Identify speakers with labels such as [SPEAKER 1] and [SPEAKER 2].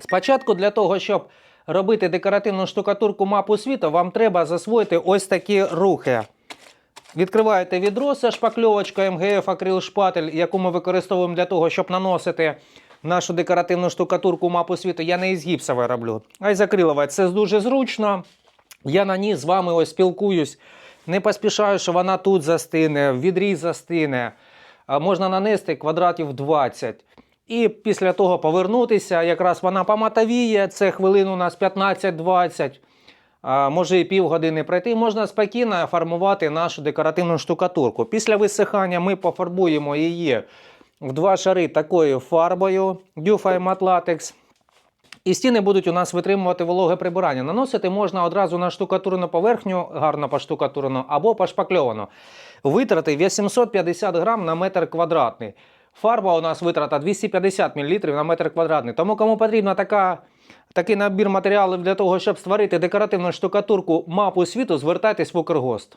[SPEAKER 1] Спочатку для того, щоб робити декоративну штукатурку мапу світу, вам треба засвоїти ось такі рухи. Відкриваєте відро, це шпакльовочка МГФ акрил шпатель, яку ми використовуємо для того, щоб наносити нашу декоративну штукатурку мапу світу. Я не із гіпсової роблю, а із акрилової. Це дуже зручно. Я на ній з вами ось спілкуюсь. Не поспішаю, що вона тут застине, в відрі застине. Можна нанести квадратів 20. І після того повернутися. Якраз вона поматовіє, це хвилин у нас 15-20. Може і півгодини пройти, можна спокійно формувати нашу декоративну штукатурку. Після висихання ми пофарбуємо її в два шари такою фарбою Dufy Matte Latex. І стіни будуть у нас витримувати вологе прибирання. Наносити можна одразу на штукатурну поверхню, гарно поштукатурену, або пошпакльовану. Витрати 850 грам на метр квадратний. Фарба у нас витрата 250 мл на метр квадратний. Тому кому потрібна така, такий набір матеріалів для того, щоб створити декоративну штукатурку мапу світу, звертайтесь в Укргост.